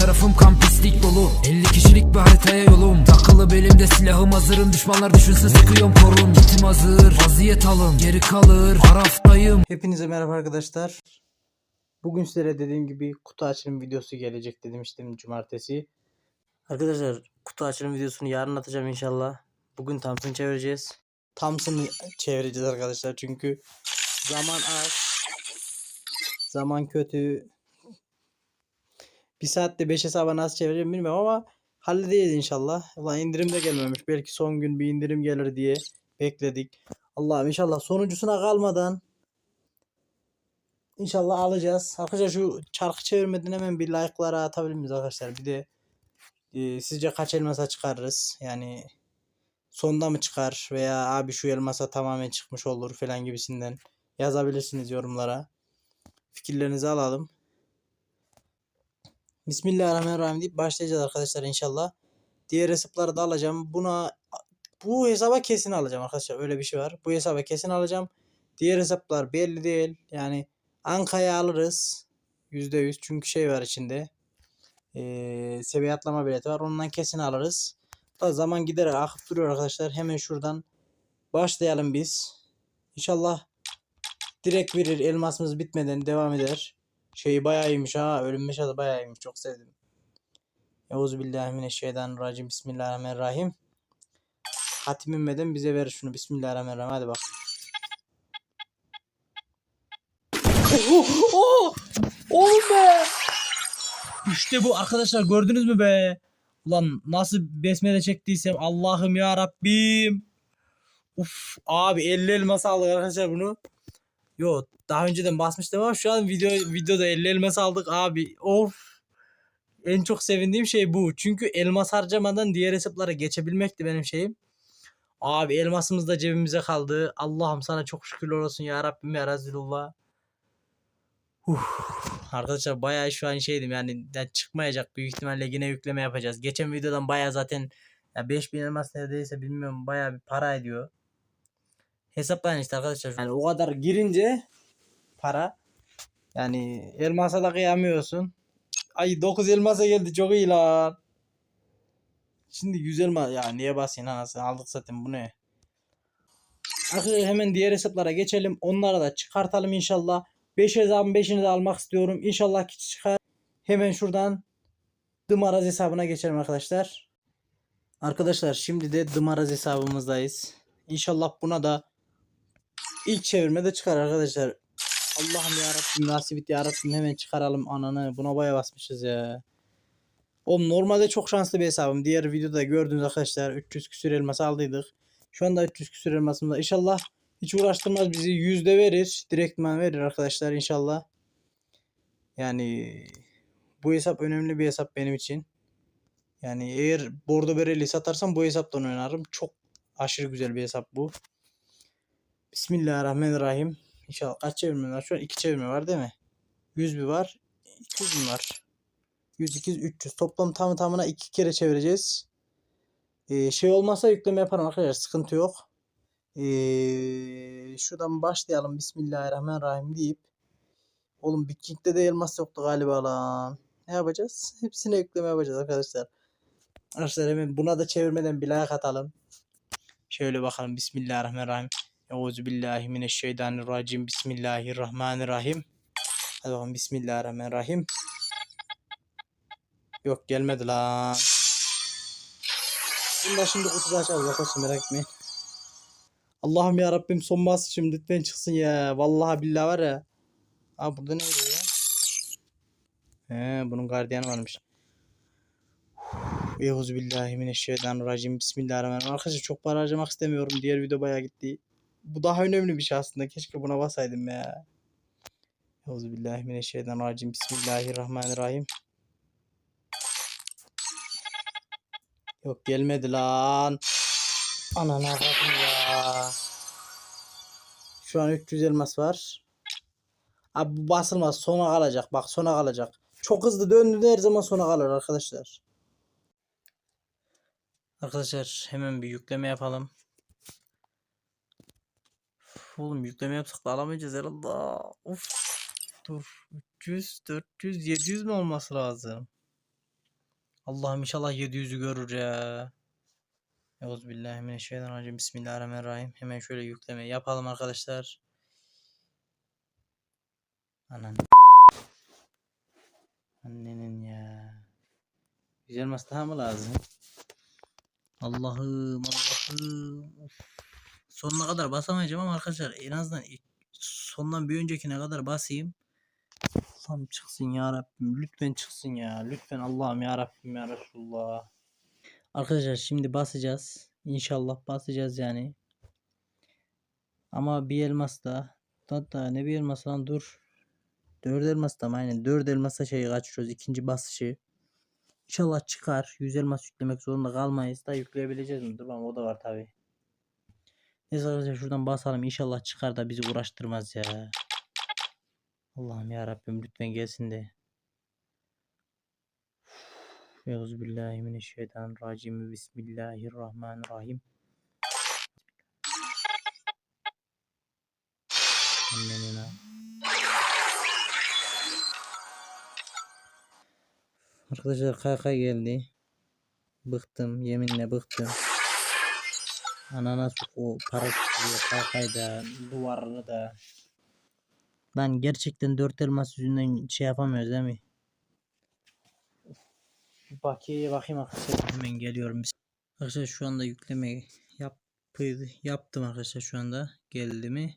Tarafım kan pislik dolu 50 kişilik bir haritaya yolum Takılı belimde silahım hazırım Düşmanlar düşünsün sıkıyorum korun Kitim hazır vaziyet alın Geri kalır Araftayım Hepinize merhaba arkadaşlar. Bugün sizlere dediğim gibi kutu açılım videosu gelecek demiştim cumartesi. Arkadaşlar kutu açılım videosunu yarın atacağım inşallah. Bugün Thompson çevireceğiz. Thompson'ı çevireceğiz arkadaşlar çünkü zaman az. Zaman kötü. Bir saatte 5 hesaba nasıl çevireceğim bilmiyorum ama halledeceğiz inşallah. Ulan indirim de gelmemiş. Belki son gün bir indirim gelir diye bekledik. Allah'ım inşallah sonuncusuna kalmadan İnşallah alacağız. Arkadaşlar şu çarkı çevirmeden hemen bir like'lara atabilir miyiz arkadaşlar? Bir de e, sizce kaç elmasa çıkarırız? Yani sonda mı çıkar veya abi şu elmasa tamamen çıkmış olur falan gibisinden yazabilirsiniz yorumlara. Fikirlerinizi alalım. Bismillahirrahmanirrahim deyip başlayacağız arkadaşlar inşallah. Diğer hesapları da alacağım. Buna bu hesaba kesin alacağım arkadaşlar. Öyle bir şey var. Bu hesaba kesin alacağım. Diğer hesaplar belli değil. Yani Anka'yı alırız. %100 çünkü şey var içinde. Ee, seviye atlama bileti var. Ondan kesin alırız. Da zaman giderek akıp duruyor arkadaşlar. Hemen şuradan başlayalım biz. İnşallah direkt verir. Elmasımız bitmeden devam eder. Şeyi bayağı iyiymiş ha. Ölüm meşadı bayağı iyiymiş. Çok sevdim. Euzubillahimineşşeytanirracim. Bismillahirrahmanirrahim. Hatim inmeden bize verir şunu. Bismillahirrahmanirrahim. Hadi bak. Oh, oh, oğlum be. İşte bu arkadaşlar gördünüz mü be? Ulan nasıl besmele çektiysem Allah'ım ya Rabbim. Uf abi 50 elmas aldık arkadaşlar bunu. Yo daha önceden basmıştım ama şu an video videoda 50 elmas aldık abi. Of. En çok sevindiğim şey bu. Çünkü elmas harcamadan diğer hesaplara geçebilmekti benim şeyim. Abi elmasımız da cebimize kaldı. Allah'ım sana çok şükürler olsun ya Rabbim ya Resulullah. Uf, arkadaşlar bayağı şu an şeydim yani ya çıkmayacak büyük ihtimalle yine yükleme yapacağız. Geçen videodan bayağı zaten ya 5000 elmas neredeyse bilmiyorum bayağı bir para ediyor. Hesaplayın işte arkadaşlar. Yani o kadar girince para yani elmasa da kıyamıyorsun. Ay 9 elmasa geldi çok iyi lan. Şimdi 100 elma ya niye basayım anasını aldık zaten bu ne? Arkadaşlar hemen diğer hesaplara geçelim. Onları da çıkartalım inşallah. 5 hesabın 5'ini de almak istiyorum. İnşallah ki çıkar. Hemen şuradan Dımaraz hesabına geçelim arkadaşlar. Arkadaşlar şimdi de Dımaraz hesabımızdayız. İnşallah buna da ilk çevirmede çıkar arkadaşlar. Allah'ım ya Rabbim nasip ya Rabbim hemen çıkaralım ananı. Buna baya basmışız ya. Oğlum normalde çok şanslı bir hesabım. Diğer videoda gördüğünüz arkadaşlar 300 küsür elmas aldıydık. Şu anda 300 küsür elmasımda. İnşallah hiç uğraştırmaz bizi. Yüzde verir. Direktman verir arkadaşlar inşallah. Yani bu hesap önemli bir hesap benim için. Yani eğer bordo bereli satarsam bu hesaptan oynarım. Çok aşırı güzel bir hesap bu. Bismillahirrahmanirrahim. İnşallah kaç çevirme var? Şu an 2 çevirme var değil mi? 100 bir var. 200 mü var? 100, 200, 300. Toplam tamı tamına 2 kere çevireceğiz. Ee, şey olmazsa yükleme yaparım arkadaşlar. Sıkıntı yok. Ee, şuradan başlayalım. Bismillahirrahmanirrahim deyip. Oğlum Big King'de de elmas yoktu galiba lan. Ne yapacağız? Hepsine yükleme yapacağız arkadaşlar. Arkadaşlar hemen buna da çevirmeden bir like atalım. Şöyle bakalım. Bismillahirrahmanirrahim. Euzubillahimineşşeytanirracim. Bismillahirrahmanirrahim. Hadi bakalım. Bismillahirrahmanirrahim. Yok gelmedi lan. Bunu da şimdi kutuda açarız arkadaşlar merak etmeyin. Allah'ım ya Rabbim son basışım lütfen çıksın ya. Vallahi billahi var ya. Aa burada ne oluyor ya? He bunun gardiyanı varmış. Euzubillahimineşşeytanirracim. Bismillahirrahmanirrahim. Arkadaşlar çok para harcamak istemiyorum. Diğer video bayağı gitti. Bu daha önemli bir şey aslında. Keşke buna basaydım ya. Euzubillahimineşşeytanirracim. Bismillahirrahmanirrahim. Yok gelmedi lan. Ananı avradım ya. Şu an 300 elmas var. Abi bu basılmaz. Sona kalacak. Bak sona kalacak. Çok hızlı döndü her zaman sona kalır arkadaşlar. Arkadaşlar hemen bir yükleme yapalım. Oğlum yükleme yapsak da alamayacağız herhalde. Uf. Dur. 300, 400, 700 mi olması lazım? Allah'ım inşallah 700'ü görür ya. Euzubillahimineşşeytanirracim. Bismillahirrahmanirrahim. Hemen şöyle yükleme yapalım arkadaşlar. Anan. Annenin ya. Güzel mas daha mı lazım? Allah'ım Allah'ım. Of. Sonuna kadar basamayacağım ama arkadaşlar en azından ilk- sondan bir öncekine kadar basayım. Allah'ım çıksın ya Rabbim. Lütfen çıksın ya. Lütfen Allah'ım ya Rabbim ya Resulullah. Arkadaşlar şimdi basacağız. İnşallah basacağız yani. Ama bir elmas da hatta ne bir elmas lan dur. Dört elmas da mı? aynen. Dört elmasa şeyi kaçırıyoruz. ikinci basışı. İnşallah çıkar. 100 elmas yüklemek zorunda kalmayız da yükleyebileceğiz mi? Dur o da var tabi. Neyse arkadaşlar şuradan basalım. İnşallah çıkar da bizi uğraştırmaz ya. Allah'ım ya Rabbim lütfen gelsin de. Euzubillahimineşşeytanirracim. Bismillahirrahmanirrahim. Annenin ha. Arkadaşlar KK geldi. Bıktım. Yeminle bıktım. Ananas o para tutuyor. KK'yı da duvarını da. Lan gerçekten dört elmas yüzünden şey yapamıyoruz değil mi? Bakiyeye bakayım arkadaşlar. Hemen geliyorum. Arkadaşlar şu anda yükleme yap yaptım arkadaşlar şu anda. Geldi mi?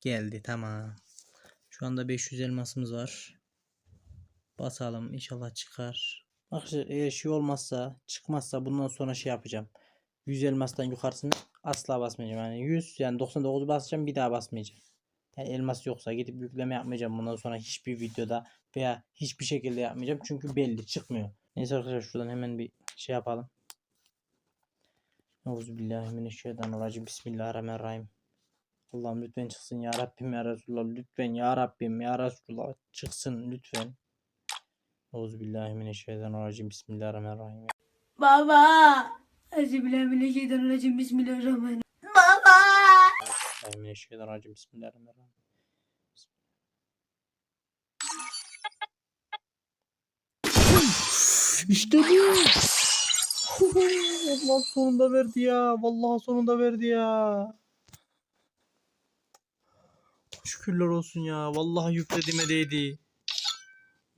Geldi tamam. Şu anda 500 elmasımız var. Basalım inşallah çıkar. Arkadaşlar eğer şey olmazsa çıkmazsa bundan sonra şey yapacağım. 100 elmastan yukarısını asla basmayacağım. Yani 100 yani 99'u basacağım bir daha basmayacağım. Yani elmas yoksa gidip yükleme yapmayacağım bundan sonra hiçbir videoda veya hiçbir şekilde yapmayacağım. Çünkü belli çıkmıyor. Neyse arkadaşlar şuradan hemen bir şey yapalım. Euzubillahimineşşeytanirracim. Bismillahirrahmanirrahim. Allah'ım lütfen çıksın ya Rabbim ya Resulallah. Lütfen ya Rabbim ya Resulallah çıksın lütfen. Euzubillahimineşşeytanirracim. Bismillahirrahmanirrahim. Baba. Euzubillahimineşşeytanirracim. Bismillahirrahmanirrahim. Euzubillahimineşşeytanirracim. Bismillahirrahmanirrahim. İşte bu. Allah sonunda verdi ya. Vallahi sonunda verdi ya. Şükürler olsun ya. Vallahi yüklediğime değdi.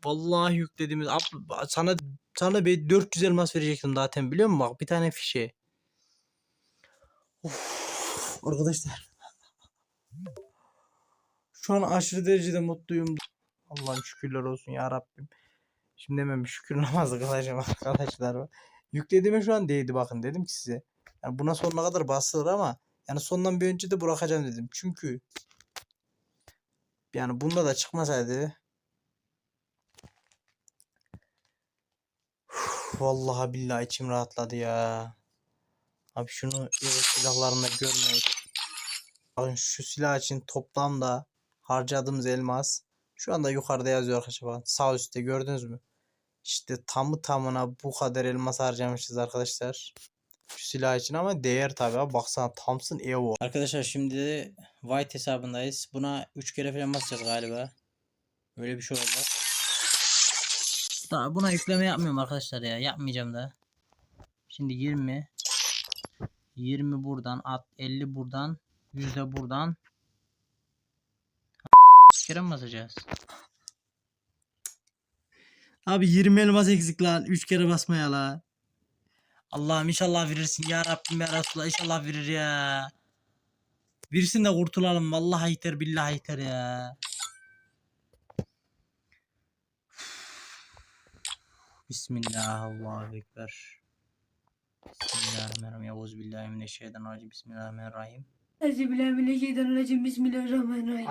Vallahi yüklediğime. Ab- Sana sana bir 400 elmas verecektim zaten biliyor musun? Bak bir tane fişe. Of, arkadaşlar. Şu an aşırı derecede mutluyum. Allah'ım şükürler olsun ya Rabbim. Şimdi hemen bir şükür namazı kılacağım arkadaşlar. Yüklediğime şu an değdi bakın dedim ki size. Yani buna sonuna kadar basılır ama yani sondan bir önce de bırakacağım dedim. Çünkü yani bunda da çıkmasaydı Vallahi billahi içim rahatladı ya. Abi şunu yedek silahlarında görmeyin. Bakın şu silah için toplamda harcadığımız elmas şu anda yukarıda yazıyor arkadaşlar bakın sağ üstte gördünüz mü? İşte tamı tamına bu kadar elmas harcamışız arkadaşlar. Şu silah için ama değer tabi abi. Baksana Thompson Evo. Arkadaşlar şimdi White hesabındayız. Buna 3 kere falan basacağız galiba. Öyle bir şey olacak. Daha buna yükleme yapmıyorum arkadaşlar ya. Yapmayacağım da. Şimdi 20 20 buradan at 50 buradan 100 de buradan kere mi basacağız? Abi 20 elmas eksik lan. 3 kere basmaya la. Allah'ım inşallah verirsin ya Rabbim ya Resulallah inşallah verir ya. Virsin de kurtulalım. Vallahi yeter billahi yeter ya. Bismillah Allahu Ekber. Bismillahirrahmanirrahim. Euzubillahimineşşeytanirracim. Bismillahirrahmanirrahim. Euzubillahimineşşeytanirracim. Bismillahirrahmanirrahim.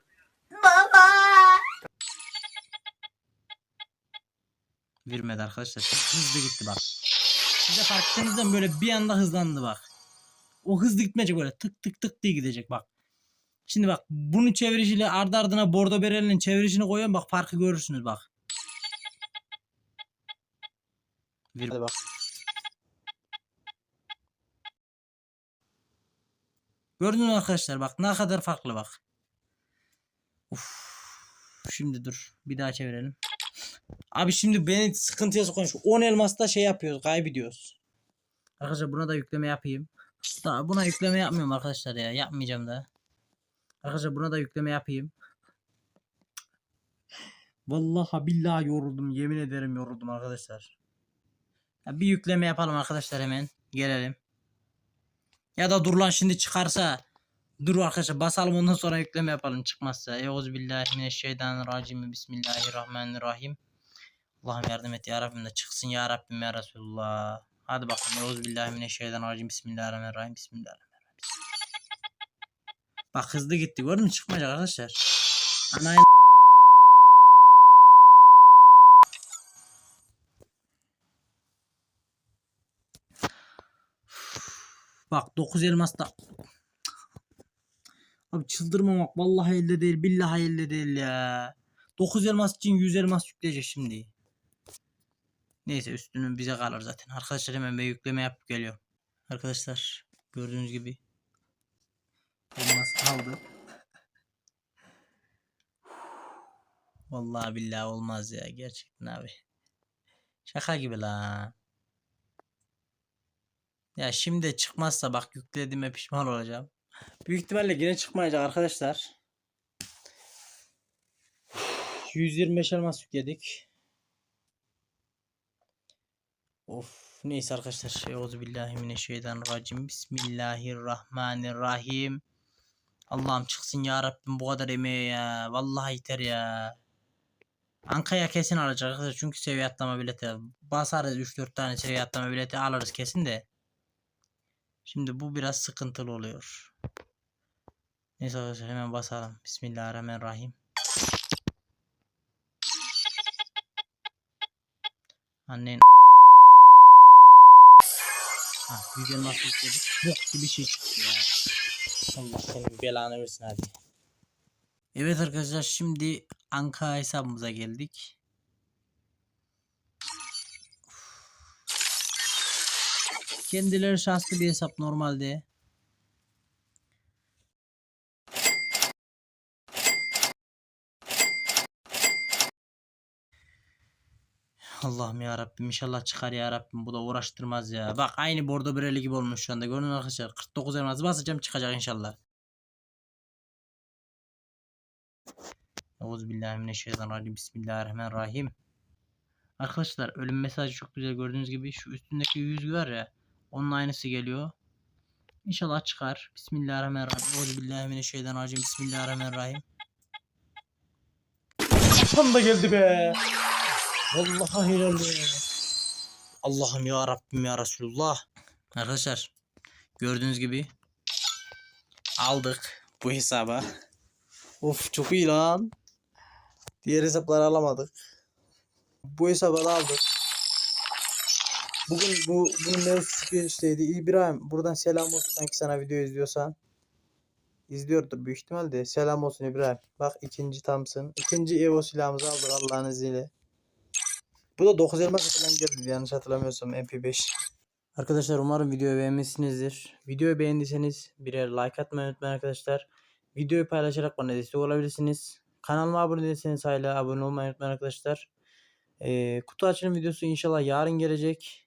Vermedi arkadaşlar. Hızlı gitti bak. Size fark ettiğinizden böyle bir anda hızlandı bak. O hızlı gitmeyecek böyle tık tık tık diye gidecek bak. Şimdi bak bunun çevirişiyle ardı ardına bordo berelinin çevirişini koyuyorum bak farkı görürsünüz bak. Ver Hadi bak. Gördünüz mü arkadaşlar bak ne kadar farklı bak. Uf. Şimdi dur bir daha çevirelim. Abi şimdi beni sıkıntıya sokan şu 10 elmasta şey yapıyoruz kaybediyoruz. Arkadaşlar buna da yükleme yapayım. Daha buna yükleme yapmıyorum arkadaşlar ya. Yapmayacağım da. Arkadaşlar buna da yükleme yapayım. Vallahi billahi yoruldum. Yemin ederim yoruldum arkadaşlar. Ya bir yükleme yapalım arkadaşlar hemen. Gelelim. Ya da dur lan şimdi çıkarsa. Dur arkadaşlar basalım ondan sonra yükleme yapalım çıkmazsa. Euzubillahimineşşeytanirracim. Bismillahirrahmanirrahim. Allah'ım yardım et ya Rabbim de çıksın ya Rabbim ya Resulullah. Hadi bakalım. Euzubillahimineşşeytanirracim. Bismillahirrahmanirrahim. Bismillahirrahmanirrahim. Bak hızlı gitti. Gördün mü çıkmayacak arkadaşlar. Anayın Bak 9 elmas da Abi çıldırmamak vallahi elde değil billahi elde değil ya. 9 elmas için 100 elmas yükleyecek şimdi. Neyse üstünün bize kalır zaten. Arkadaşlar hemen ben yükleme yapıp geliyorum. Arkadaşlar gördüğünüz gibi elmas kaldı. Vallahi billahi olmaz ya gerçekten abi. Şaka gibi la. Ya şimdi çıkmazsa bak yüklediğime pişman olacağım. Büyük ihtimalle yine çıkmayacak arkadaşlar. 125 elmas yükledik. Of neyse arkadaşlar. Euzubillahimineşşeytanirracim. Bismillahirrahmanirrahim. Allah'ım çıksın ya Rabbim bu kadar emeğe ya. Vallahi yeter ya. Anka'ya kesin alacak arkadaşlar çünkü seviye atlama bileti. Basarız 3-4 tane seviye atlama bileti alırız kesin de. Şimdi bu biraz sıkıntılı oluyor. Neyse arkadaşlar hemen basalım. Bismillahirrahmanirrahim. Annen Ah, güzel nasıl yükledik? Bok gibi şey çıktı ya. Allah senin belanı versin hadi. Evet arkadaşlar şimdi Anka hesabımıza geldik. Kendileri şanslı bir hesap normalde. Allah'ım ya Rabbim inşallah çıkar ya Rabbim bu da uğraştırmaz ya. Bak aynı bordo bireli gibi olmuş şu anda. Gördün mü arkadaşlar 49 elmas basacağım çıkacak inşallah. Euzubillahimineşşeytanirracim. Bismillahirrahmanirrahim. Arkadaşlar ölüm mesajı çok güzel gördüğünüz gibi şu üstündeki yüzü var ya onun aynısı geliyor. İnşallah çıkar. Bismillahirrahmanirrahim. Euzubillahimineşşeytanirracim. Bismillahirrahmanirrahim. Tam da geldi be. Vallahi helal be. Allah'ım ya Rabbim ya Resulullah. Arkadaşlar gördüğünüz gibi aldık bu hesaba. Of çok iyi lan. Diğer hesapları alamadık. Bu hesabı da aldık. Bugün bu bunun mevzusu gençteydi. İbrahim buradan selam olsun sanki sana video izliyorsan. İzliyordur büyük ihtimalle. Selam olsun İbrahim. Bak ikinci Thompson. İkinci Evo silahımızı aldık Allah'ın izniyle. Bu da 9 elmas falan geldi yanlış hatırlamıyorsam MP5. Arkadaşlar umarım videoyu beğenmişsinizdir. Videoyu beğendiyseniz birer like atmayı unutmayın arkadaşlar. Videoyu paylaşarak bana destek olabilirsiniz. Kanalıma abone değilseniz hala abone olmayı unutmayın arkadaşlar. Ee, kutu açılım videosu inşallah yarın gelecek.